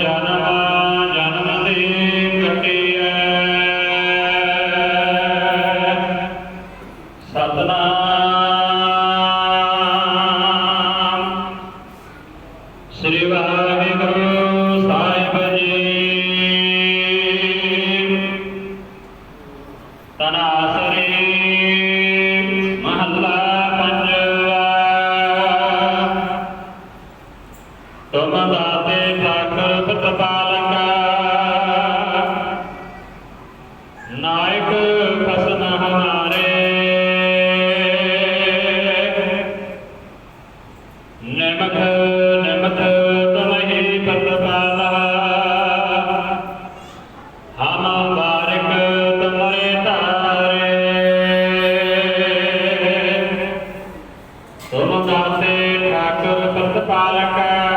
ਜਨ ਤੁਮ ਦਾਤੇ ਠਾਕਰ ਪ੍ਰਤਪਾਲਕਾ ਨਾਇਕ ਖਸਨ ਹਮਾਰੇ ਨਿਮਖ ਨਿਮਖ ਤੁਮਹੀ ਪ੍ਰਤਪਾਲਾ। ਹਮ ਬਾਰਿਕ ਤੁਮਰੇ ਤਾਰੇ ਤੁਮ ਦਾਤੇ ਠਾਕੁਰ ਪ੍ਰਤਪਾਲਕ।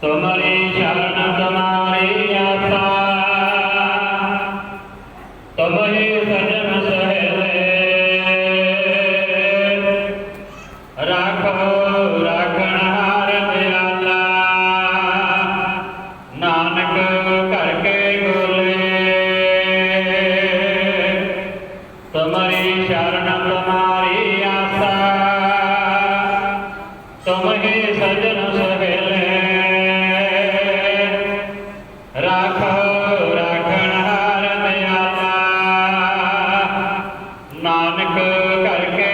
ਤੁਮਰੀ ਸ਼ਰਨ ਤੁਮਾਰੀ ਆਸਾ। ਤੁਮਹੀ ਸਜਨ ਸਹਲੇ ਰਾਖੋ, ਰਾਖਣ ਹਾਰ ਦਿਆਲਾ ਨਾਨਕ ਘਰ ਕੇ ਬੋਲੇ। ਤੁਮਰੀ ਨਾਨਕ ਕਰਕੇ